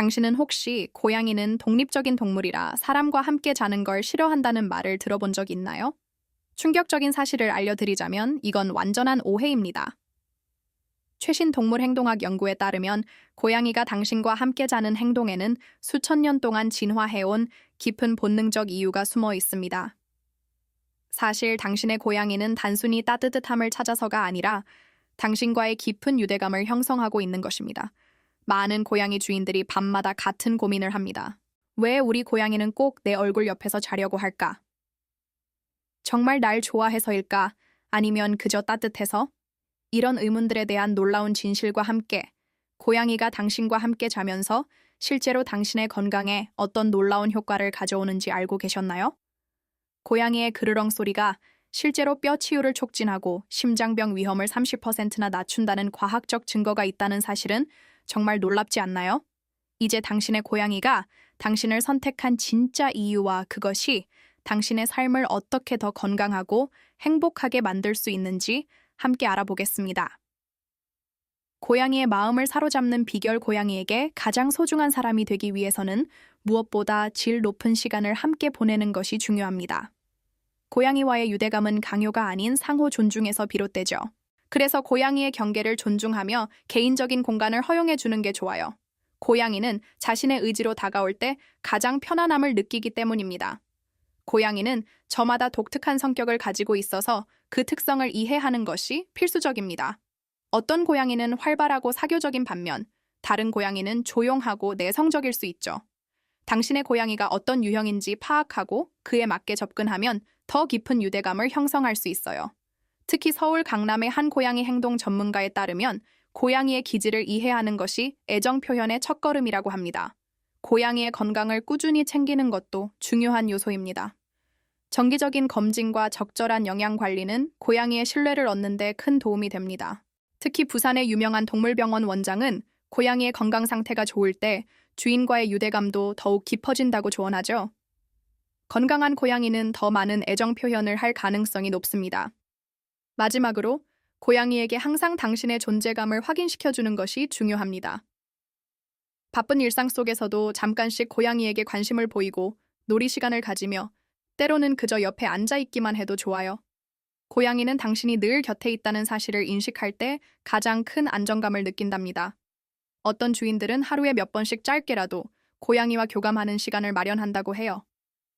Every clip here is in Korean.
당신은 혹시 고양이는 독립적인 동물이라 사람과 함께 자는 걸 싫어한다는 말을 들어본 적 있나요? 충격적인 사실을 알려드리자면 이건 완전한 오해입니다. 최신 동물 행동학 연구에 따르면 고양이가 당신과 함께 자는 행동에는 수천 년 동안 진화해온 깊은 본능적 이유가 숨어 있습니다. 사실 당신의 고양이는 단순히 따뜻함을 찾아서가 아니라 당신과의 깊은 유대감을 형성하고 있는 것입니다. 많은 고양이 주인들이 밤마다 같은 고민을 합니다. 왜 우리 고양이는 꼭 내 얼굴 옆에서 자려고 할까? 정말 날 좋아해서일까? 아니면 그저 따뜻해서? 이런 의문들에 대한 놀라운 진실과 함께 고양이가 당신과 함께 자면서 실제로 당신의 건강에 어떤 놀라운 효과를 가져오는지 알고 계셨나요? 고양이의 그르렁 소리가 실제로 뼈 치유를 촉진하고 심장병 위험을 30%나 낮춘다는 과학적 증거가 있다는 사실은 정말 놀랍지 않나요? 이제 당신의 고양이가 당신을 선택한 진짜 이유와 그것이 당신의 삶을 어떻게 더 건강하고 행복하게 만들 수 있는지 함께 알아보겠습니다. 고양이의 마음을 사로잡는 비결 고양이에게 가장 소중한 사람이 되기 위해서는 무엇보다 질 높은 시간을 함께 보내는 것이 중요합니다. 고양이와의 유대감은 강요가 아닌 상호 존중에서 비롯되죠. 그래서 고양이의 경계를 존중하며 개인적인 공간을 허용해 주는 게 좋아요. 고양이는 자신의 의지로 다가올 때 가장 편안함을 느끼기 때문입니다. 고양이는 저마다 독특한 성격을 가지고 있어서 그 특성을 이해하는 것이 필수적입니다. 어떤 고양이는 활발하고 사교적인 반면 다른 고양이는 조용하고 내성적일 수 있죠. 당신의 고양이가 어떤 유형인지 파악하고 그에 맞게 접근하면 더 깊은 유대감을 형성할 수 있어요. 특히 서울 강남의 한 고양이 행동 전문가에 따르면 고양이의 기질을 이해하는 것이 애정 표현의 첫걸음이라고 합니다. 고양이의 건강을 꾸준히 챙기는 것도 중요한 요소입니다. 정기적인 검진과 적절한 영양 관리는 고양이의 신뢰를 얻는 데 큰 도움이 됩니다. 특히 부산의 유명한 동물병원 원장은 고양이의 건강 상태가 좋을 때 주인과의 유대감도 더욱 깊어진다고 조언하죠. 건강한 고양이는 더 많은 애정 표현을 할 가능성이 높습니다. 마지막으로 고양이에게 항상 당신의 존재감을 확인시켜 주는 것이 중요합니다. 바쁜 일상 속에서도 잠깐씩 고양이에게 관심을 보이고 놀이 시간을 가지며 때로는 그저 옆에 앉아 있기만 해도 좋아요. 고양이는 당신이 늘 곁에 있다는 사실을 인식할 때 가장 큰 안정감을 느낀답니다. 어떤 주인들은 하루에 몇 번씩 짧게라도 고양이와 교감하는 시간을 마련한다고 해요.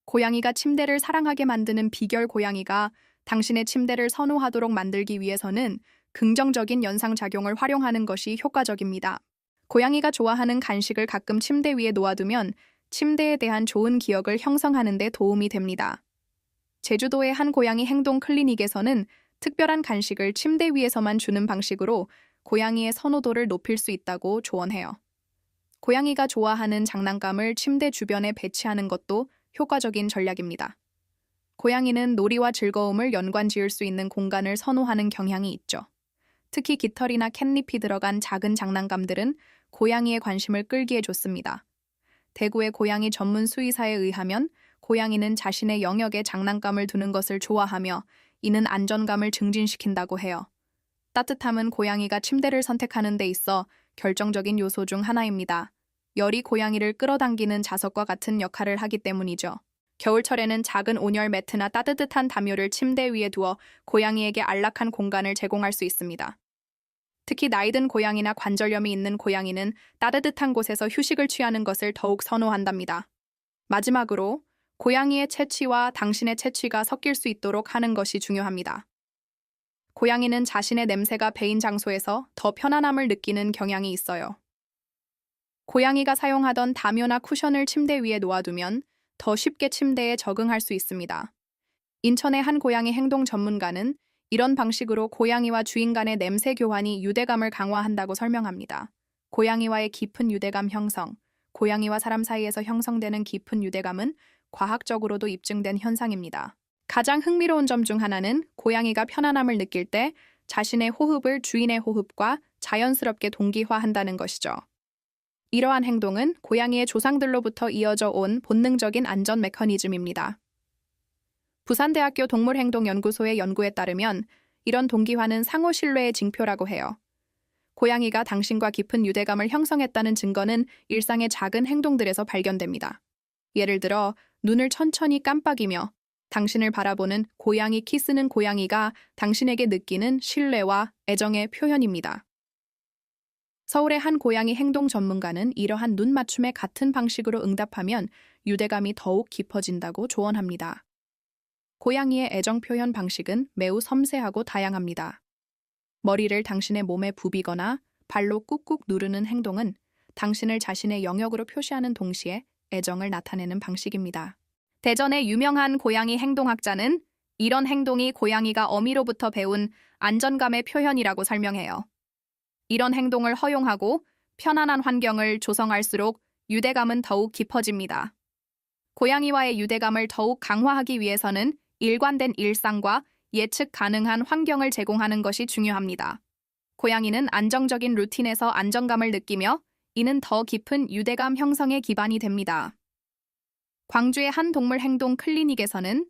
고양이가 침대를 사랑하게 만드는 비결 고양이가 당신의 침대를 선호하도록 만들기 위해서는 긍정적인 연상작용을 활용하는 것이 효과적입니다. 고양이가 좋아하는 간식을 가끔 침대 위에 놓아두면 침대에 대한 좋은 기억을 형성하는 데 도움이 됩니다. 제주도의 한 고양이 행동 클리닉에서는 특별한 간식을 침대 위에서만 주는 방식으로 고양이의 선호도를 높일 수 있다고 조언해요. 고양이가 좋아하는 장난감을 침대 주변에 배치하는 것도 효과적인 전략입니다. 고양이는 놀이와 즐거움을 연관 지을 수 있는 공간을 선호하는 경향이 있죠. 특히 깃털이나 캣잎이 들어간 작은 장난감들은 고양이의 관심을 끌기에 좋습니다. 대구의 고양이 전문 수의사에 의하면 고양이는 자신의 영역에 장난감을 두는 것을 좋아하며 이는 안전감을 증진시킨다고 해요. 따뜻함은 고양이가 침대를 선택하는 데 있어 결정적인 요소 중 하나입니다. 열이 고양이를 끌어당기는 자석과 같은 역할을 하기 때문이죠. 겨울철에는 작은 온열 매트나 따뜻한 담요를 침대 위에 두어 고양이에게 안락한 공간을 제공할 수 있습니다. 특히 나이든 고양이나 관절염이 있는 고양이는 따뜻한 곳에서 휴식을 취하는 것을 더욱 선호한답니다. 마지막으로 고양이의 채취와 당신의 채취가 섞일 수 있도록 하는 것이 중요합니다. 고양이는 자신의 냄새가 배인 장소에서 더 편안함을 느끼는 경향이 있어요. 고양이가 사용하던 담요나 쿠션을 침대 위에 놓아두면 더 쉽게 침대에 적응할 수 있습니다. 인천의 한 고양이 행동 전문가는 이런 방식으로 고양이와 주인 간의 냄새 교환이 유대감을 강화한다고 설명합니다. 고양이와의 깊은 유대감 형성, 고양이와 사람 사이에서 형성되는 깊은 유대감은 과학적으로도 입증된 현상입니다. 가장 흥미로운 점 중 하나는 고양이가 편안함을 느낄 때 자신의 호흡을 주인의 호흡과 자연스럽게 동기화한다는 것이죠. 이러한 행동은 고양이의 조상들로부터 이어져 온 본능적인 안전 메커니즘입니다. 부산대학교 동물행동연구소의 연구에 따르면 이런 동기화는 상호 신뢰의 징표라고 해요. 고양이가 당신과 깊은 유대감을 형성했다는 증거는 일상의 작은 행동들에서 발견됩니다. 예를 들어 눈을 천천히 깜빡이며 당신을 바라보는 고양이 키스는 고양이가 당신에게 느끼는 신뢰와 애정의 표현입니다. 서울의 한 고양이 행동 전문가는 이러한 눈 맞춤에 같은 방식으로 응답하면 유대감이 더욱 깊어진다고 조언합니다. 고양이의 애정 표현 방식은 매우 섬세하고 다양합니다. 머리를 당신의 몸에 부비거나 발로 꾹꾹 누르는 행동은 당신을 자신의 영역으로 표시하는 동시에 애정을 나타내는 방식입니다. 대전의 유명한 고양이 행동학자는 이런 행동이 고양이가 어미로부터 배운 안전감의 표현이라고 설명해요. 이런 행동을 허용하고 편안한 환경을 조성할수록 유대감은 더욱 깊어집니다. 고양이와의 유대감을 더욱 강화하기 위해서는 일관된 일상과 예측 가능한 환경을 제공하는 것이 중요합니다. 고양이는 안정적인 루틴에서 안정감을 느끼며 이는 더 깊은 유대감 형성의 기반이 됩니다. 광주의 한 동물 행동 클리닉에서는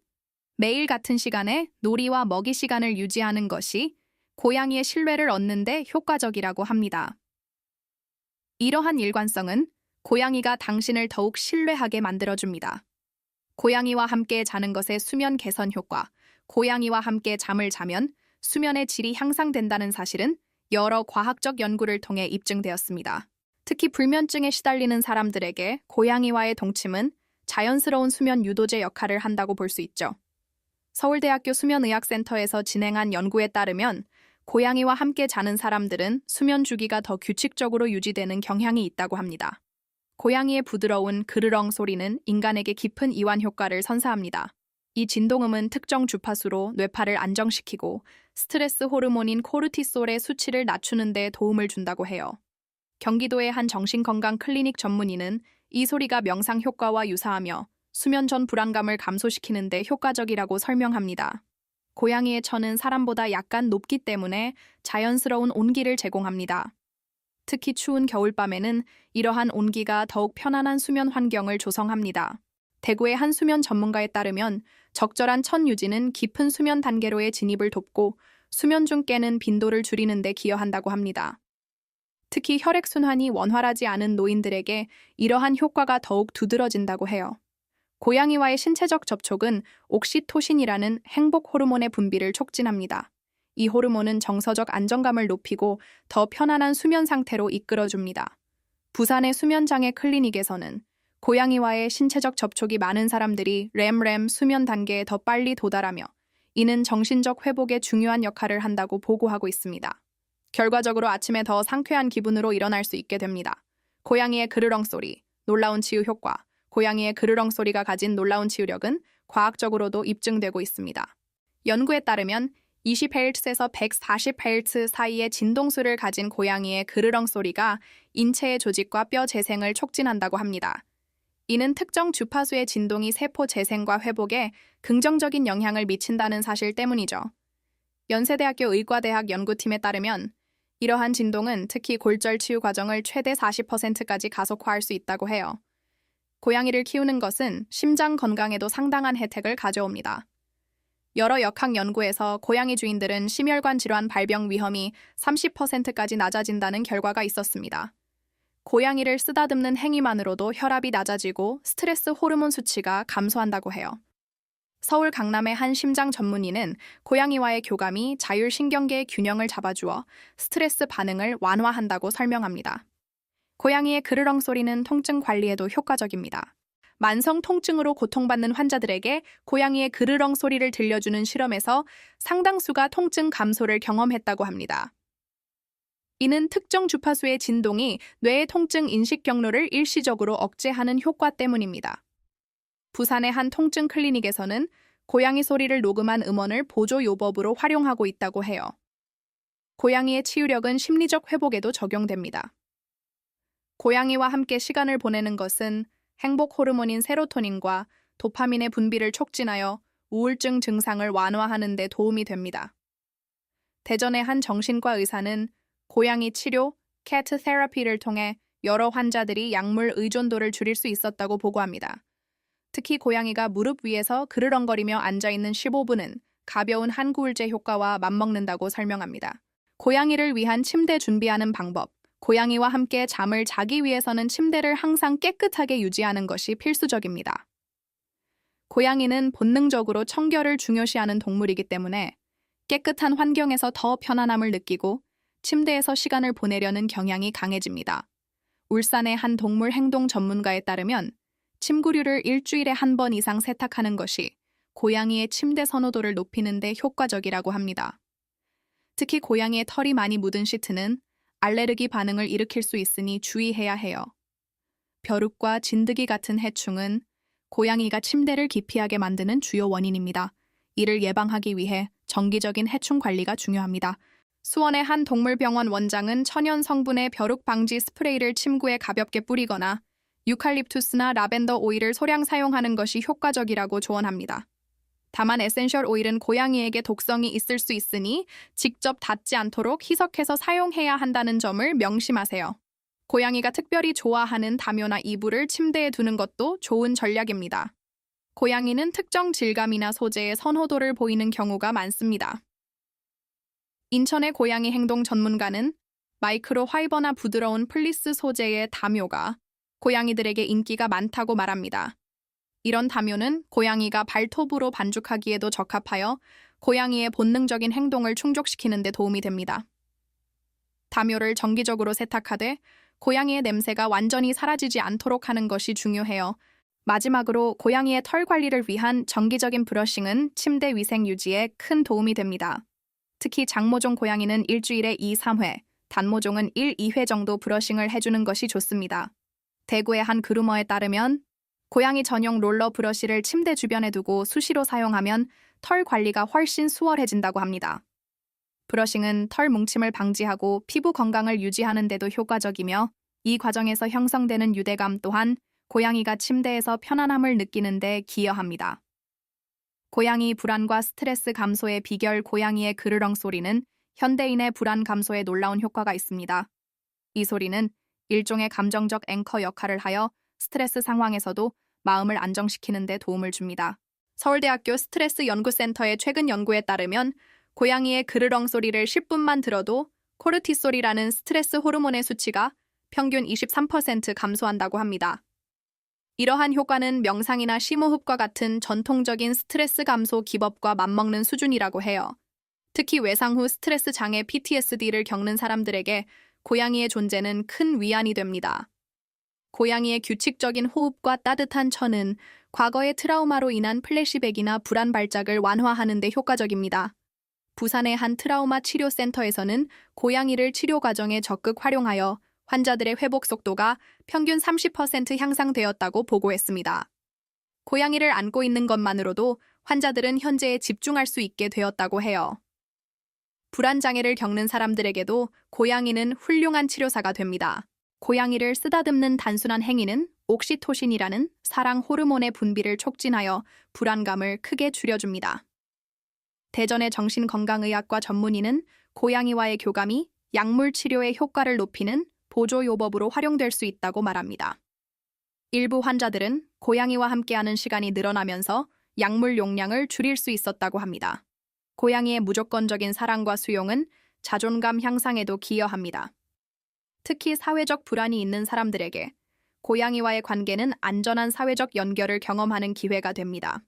매일 같은 시간에 놀이와 먹이 시간을 유지하는 것이 고양이의 신뢰를 얻는데 효과적이라고 합니다. 이러한 일관성은 고양이가 당신을 더욱 신뢰하게 만들어줍니다. 고양이와 함께 자는 것의 수면 개선 효과, 고양이와 함께 잠을 자면 수면의 질이 향상된다는 사실은 여러 과학적 연구를 통해 입증되었습니다. 특히 불면증에 시달리는 사람들에게 고양이와의 동침은 자연스러운 수면 유도제 역할을 한다고 볼 수 있죠. 서울대학교 수면의학센터에서 진행한 연구에 따르면 고양이와 함께 자는 사람들은 수면 주기가 더 규칙적으로 유지되는 경향이 있다고 합니다. 고양이의 부드러운 그르렁 소리는 인간에게 깊은 이완 효과를 선사합니다. 이 진동음은 특정 주파수로 뇌파를 안정시키고 스트레스 호르몬인 코르티솔의 수치를 낮추는 데 도움을 준다고 해요. 경기도의 한 정신건강 클리닉 전문의는 이 소리가 명상 효과와 유사하며 수면 전 불안감을 감소시키는 데 효과적이라고 설명합니다. 고양이의 천은 사람보다 약간 높기 때문에 자연스러운 온기를 제공합니다. 특히 추운 겨울밤에는 이러한 온기가 더욱 편안한 수면 환경을 조성합니다. 대구의 한 수면 전문가에 따르면 적절한 천 유지는 깊은 수면 단계로의 진입을 돕고 수면 중 깨는 빈도를 줄이는 데 기여한다고 합니다. 특히 혈액순환이 원활하지 않은 노인들에게 이러한 효과가 더욱 두드러진다고 해요. 고양이와의 신체적 접촉은 옥시토신이라는 행복 호르몬의 분비를 촉진합니다. 이 호르몬은 정서적 안정감을 높이고 더 편안한 수면 상태로 이끌어줍니다. 부산의 수면장애 클리닉에서는 고양이와의 신체적 접촉이 많은 사람들이 램램 수면 단계에 더 빨리 도달하며 이는 정신적 회복에 중요한 역할을 한다고 보고하고 있습니다. 결과적으로 아침에 더 상쾌한 기분으로 일어날 수 있게 됩니다. 고양이의 그르렁 소리, 놀라운 치유 효과, 고양이의 그르렁 소리가 가진 놀라운 치유력은 과학적으로도 입증되고 있습니다. 연구에 따르면 20Hz에서 140Hz 사이의 진동수를 가진 고양이의 그르렁 소리가 인체의 조직과 뼈 재생을 촉진한다고 합니다. 이는 특정 주파수의 진동이 세포 재생과 회복에 긍정적인 영향을 미친다는 사실 때문이죠. 연세대학교 의과대학 연구팀에 따르면 이러한 진동은 특히 골절 치유 과정을 최대 40%까지 가속화할 수 있다고 해요. 고양이를 키우는 것은 심장 건강에도 상당한 혜택을 가져옵니다. 여러 역학 연구에서 고양이 주인들은 심혈관 질환 발병 위험이 30%까지 낮아진다는 결과가 있었습니다. 고양이를 쓰다듬는 행위만으로도 혈압이 낮아지고 스트레스 호르몬 수치가 감소한다고 해요. 서울 강남의 한 심장 전문의는 고양이와의 교감이 자율신경계의 균형을 잡아주어 스트레스 반응을 완화한다고 설명합니다. 고양이의 그르렁 소리는 통증 관리에도 효과적입니다. 만성 통증으로 고통받는 환자들에게 고양이의 그르렁 소리를 들려주는 실험에서 상당수가 통증 감소를 경험했다고 합니다. 이는 특정 주파수의 진동이 뇌의 통증 인식 경로를 일시적으로 억제하는 효과 때문입니다. 부산의 한 통증 클리닉에서는 고양이 소리를 녹음한 음원을 보조 요법으로 활용하고 있다고 해요. 고양이의 치유력은 심리적 회복에도 적용됩니다. 고양이와 함께 시간을 보내는 것은 행복 호르몬인 세로토닌과 도파민의 분비를 촉진하여 우울증 증상을 완화하는 데 도움이 됩니다. 대전의 한 정신과 의사는 고양이 치료, 캐트 테라피를 통해 여러 환자들이 약물 의존도를 줄일 수 있었다고 보고합니다. 특히 고양이가 무릎 위에서 그르렁거리며 앉아있는 15분은 가벼운 한구울제 효과와 맞먹는다고 설명합니다. 고양이를 위한 침대 준비하는 방법. 고양이와 함께 잠을 자기 위해서는 침대를 항상 깨끗하게 유지하는 것이 필수적입니다. 고양이는 본능적으로 청결을 중요시하는 동물이기 때문에 깨끗한 환경에서 더 편안함을 느끼고 침대에서 시간을 보내려는 경향이 강해집니다. 울산의 한 동물 행동 전문가에 따르면 침구류를 일주일에 한 번 이상 세탁하는 것이 고양이의 침대 선호도를 높이는 데 효과적이라고 합니다. 특히 고양이의 털이 많이 묻은 시트는 알레르기 반응을 일으킬 수 있으니 주의해야 해요. 벼룩과 진드기 같은 해충은 고양이가 침대를 기피하게 만드는 주요 원인입니다. 이를 예방하기 위해 정기적인 해충 관리가 중요합니다. 수원의 한 동물병원 원장은 천연 성분의 벼룩 방지 스프레이를 침구에 가볍게 뿌리거나 유칼립투스나 라벤더 오일을 소량 사용하는 것이 효과적이라고 조언합니다. 다만 에센셜 오일은 고양이에게 독성이 있을 수 있으니 직접 닿지 않도록 희석해서 사용해야 한다는 점을 명심하세요. 고양이가 특별히 좋아하는 담요나 이불을 침대에 두는 것도 좋은 전략입니다. 고양이는 특정 질감이나 소재의 선호도를 보이는 경우가 많습니다. 인천의 고양이 행동 전문가는 마이크로 화이버나 부드러운 플리스 소재의 담요가 고양이들에게 인기가 많다고 말합니다. 이런 담요는 고양이가 발톱으로 반죽하기에도 적합하여 고양이의 본능적인 행동을 충족시키는 데 도움이 됩니다. 담요를 정기적으로 세탁하되 고양이의 냄새가 완전히 사라지지 않도록 하는 것이 중요해요. 마지막으로 고양이의 털 관리를 위한 정기적인 브러싱은 침대 위생 유지에 큰 도움이 됩니다. 특히 장모종 고양이는 일주일에 2, 3회, 단모종은 1, 2회 정도 브러싱을 해주는 것이 좋습니다. 대구의 한 그루머에 따르면 고양이 전용 롤러 브러쉬를 침대 주변에 두고 수시로 사용하면 털 관리가 훨씬 수월해진다고 합니다. 브러싱은 털 뭉침을 방지하고 피부 건강을 유지하는 데도 효과적이며 이 과정에서 형성되는 유대감 또한 고양이가 침대에서 편안함을 느끼는 데 기여합니다. 고양이 불안과 스트레스 감소의 비결 고양이의 그르렁 소리는 현대인의 불안 감소에 놀라운 효과가 있습니다. 이 소리는 일종의 감정적 앵커 역할을 하여 스트레스 상황에서도 마음을 안정시키는 데 도움을 줍니다. 서울대학교 스트레스 연구센터의 최근 연구에 따르면 고양이의 그르렁 소리를 10분만 들어도 코르티솔이라는 스트레스 호르몬의 수치가 평균 23% 감소한다고 합니다. 이러한 효과는 명상이나 심호흡과 같은 전통적인 스트레스 감소 기법과 맞먹는 수준이라고 해요. 특히 외상 후 스트레스 장애 PTSD를 겪는 사람들에게 고양이의 존재는 큰 위안이 됩니다. 고양이의 규칙적인 호흡과 따뜻한 천은 과거의 트라우마로 인한 플래시백이나 불안 발작을 완화하는 데 효과적입니다. 부산의 한 트라우마 치료 센터에서는 고양이를 치료 과정에 적극 활용하여 환자들의 회복 속도가 평균 30% 향상되었다고 보고했습니다. 고양이를 안고 있는 것만으로도 환자들은 현재에 집중할 수 있게 되었다고 해요. 불안 장애를 겪는 사람들에게도 고양이는 훌륭한 치료사가 됩니다. 고양이를 쓰다듬는 단순한 행위는 옥시토신이라는 사랑 호르몬의 분비를 촉진하여 불안감을 크게 줄여줍니다. 대전의 정신건강의학과 전문의는 고양이와의 교감이 약물 치료의 효과를 높이는 보조요법으로 활용될 수 있다고 말합니다. 일부 환자들은 고양이와 함께하는 시간이 늘어나면서 약물 용량을 줄일 수 있었다고 합니다. 고양이의 무조건적인 사랑과 수용은 자존감 향상에도 기여합니다. 특히 사회적 불안이 있는 사람들에게 고양이와의 관계는 안전한 사회적 연결을 경험하는 기회가 됩니다.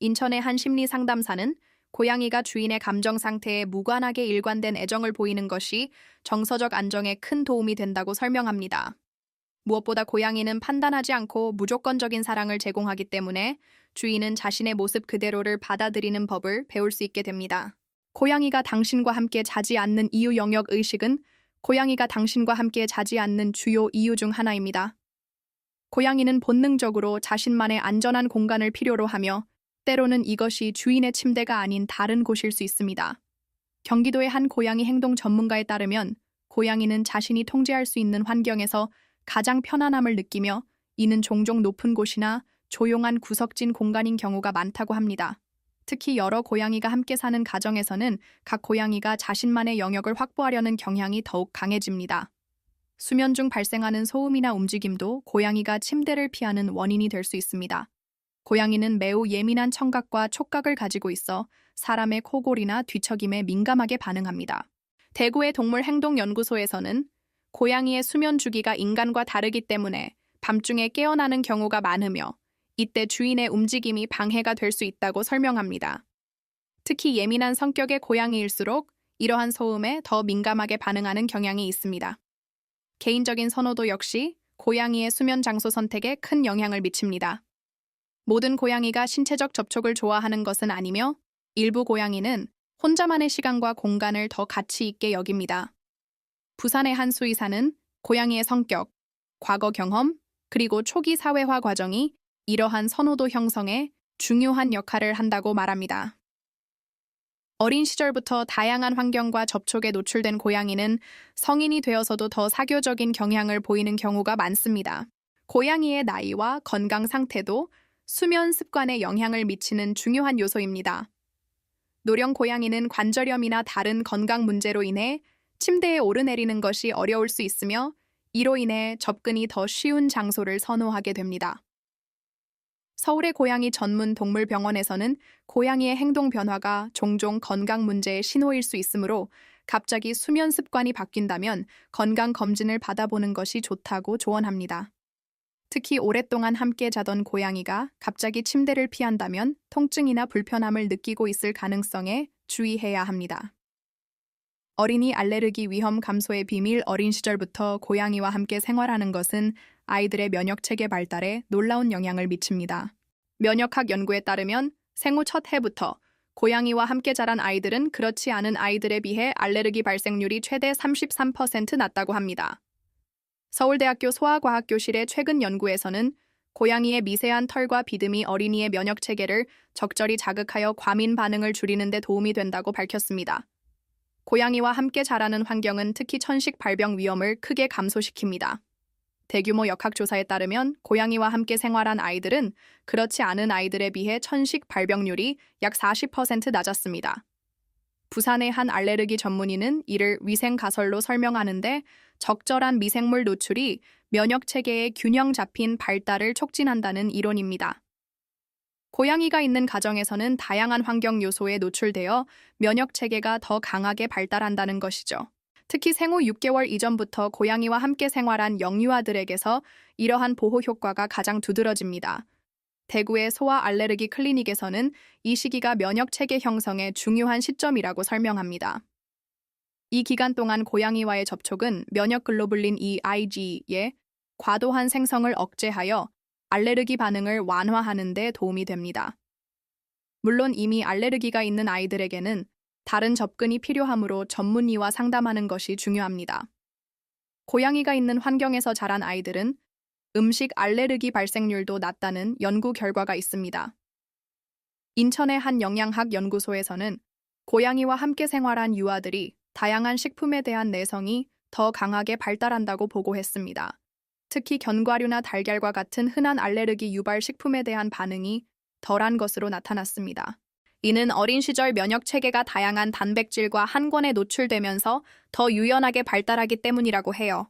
인천의 한 심리 상담사는 고양이가 주인의 감정 상태에 무관하게 일관된 애정을 보이는 것이 정서적 안정에 큰 도움이 된다고 설명합니다. 무엇보다 고양이는 판단하지 않고 무조건적인 사랑을 제공하기 때문에 주인은 자신의 모습 그대로를 받아들이는 법을 배울 수 있게 됩니다. 고양이가 당신과 함께 자지 않는 이유 영역 의식은 고양이가 당신과 함께 자지 않는 주요 이유 중 하나입니다. 고양이는 본능적으로 자신만의 안전한 공간을 필요로 하며 때로는 이것이 주인의 침대가 아닌 다른 곳일 수 있습니다. 경기도의 한 고양이 행동 전문가에 따르면 고양이는 자신이 통제할 수 있는 환경에서 가장 편안함을 느끼며 이는 종종 높은 곳이나 조용한 구석진 공간인 경우가 많다고 합니다. 특히 여러 고양이가 함께 사는 가정에서는 각 고양이가 자신만의 영역을 확보하려는 경향이 더욱 강해집니다. 수면 중 발생하는 소음이나 움직임도 고양이가 침대를 피하는 원인이 될 수 있습니다. 고양이는 매우 예민한 청각과 촉각을 가지고 있어 사람의 코골이나 뒤척임에 민감하게 반응합니다. 대구의 동물행동연구소에서는 고양이의 수면 주기가 인간과 다르기 때문에 밤중에 깨어나는 경우가 많으며 이때 주인의 움직임이 방해가 될 수 있다고 설명합니다. 특히 예민한 성격의 고양이일수록 이러한 소음에 더 민감하게 반응하는 경향이 있습니다. 개인적인 선호도 역시 고양이의 수면 장소 선택에 큰 영향을 미칩니다. 모든 고양이가 신체적 접촉을 좋아하는 것은 아니며 일부 고양이는 혼자만의 시간과 공간을 더 가치 있게 여깁니다. 부산의 한 수의사는 고양이의 성격, 과거 경험, 그리고 초기 사회화 과정이 이러한 선호도 형성에 중요한 역할을 한다고 말합니다. 어린 시절부터 다양한 환경과 접촉에 노출된 고양이는 성인이 되어서도 더 사교적인 경향을 보이는 경우가 많습니다. 고양이의 나이와 건강 상태도 수면 습관에 영향을 미치는 중요한 요소입니다. 노령 고양이는 관절염이나 다른 건강 문제로 인해 침대에 오르내리는 것이 어려울 수 있으며 이로 인해 접근이 더 쉬운 장소를 선호하게 됩니다. 서울의 고양이 전문 동물병원에서는 고양이의 행동 변화가 종종 건강 문제의 신호일 수 있으므로 갑자기 수면 습관이 바뀐다면 건강 검진을 받아보는 것이 좋다고 조언합니다. 특히 오랫동안 함께 자던 고양이가 갑자기 침대를 피한다면 통증이나 불편함을 느끼고 있을 가능성에 주의해야 합니다. 어린이 알레르기 위험 감소의 비밀 어린 시절부터 고양이와 함께 생활하는 것은 아이들의 면역 체계 발달에 놀라운 영향을 미칩니다. 면역학 연구에 따르면 생후 첫 해부터 고양이와 함께 자란 아이들은 그렇지 않은 아이들에 비해 알레르기 발생률이 최대 33% 낮다고 합니다. 서울대학교 소아과학교실의 최근 연구에서는 고양이의 미세한 털과 비듬이 어린이의 면역 체계를 적절히 자극하여 과민 반응을 줄이는 데 도움이 된다고 밝혔습니다. 고양이와 함께 자라는 환경은 특히 천식 발병 위험을 크게 감소시킵니다. 대규모 역학조사에 따르면 고양이와 함께 생활한 아이들은 그렇지 않은 아이들에 비해 천식 발병률이 약 40% 낮았습니다. 부산의 한 알레르기 전문의는 이를 위생 가설로 설명하는데 적절한 미생물 노출이 면역 체계의 균형 잡힌 발달을 촉진한다는 이론입니다. 고양이가 있는 가정에서는 다양한 환경 요소에 노출되어 면역 체계가 더 강하게 발달한다는 것이죠. 특히 생후 6개월 이전부터 고양이와 함께 생활한 영유아들에게서 이러한 보호 효과가 가장 두드러집니다. 대구의 소아 알레르기 클리닉에서는 이 시기가 면역 체계 형성의 중요한 시점이라고 설명합니다. 이 기간 동안 고양이와의 접촉은 면역 글로불린 EIG의 과도한 생성을 억제하여 알레르기 반응을 완화하는 데 도움이 됩니다. 물론 이미 알레르기가 있는 아이들에게는 다른 접근이 필요하므로 전문의와 상담하는 것이 중요합니다. 고양이가 있는 환경에서 자란 아이들은 음식 알레르기 발생률도 낮다는 연구 결과가 있습니다. 인천의 한 영양학 연구소에서는 고양이와 함께 생활한 유아들이 다양한 식품에 대한 내성이 더 강하게 발달한다고 보고했습니다. 특히 견과류나 달걀과 같은 흔한 알레르기 유발 식품에 대한 반응이 덜한 것으로 나타났습니다. 이는 어린 시절 면역 체계가 다양한 단백질과 한권에 노출되면서 더 유연하게 발달하기 때문이라고 해요.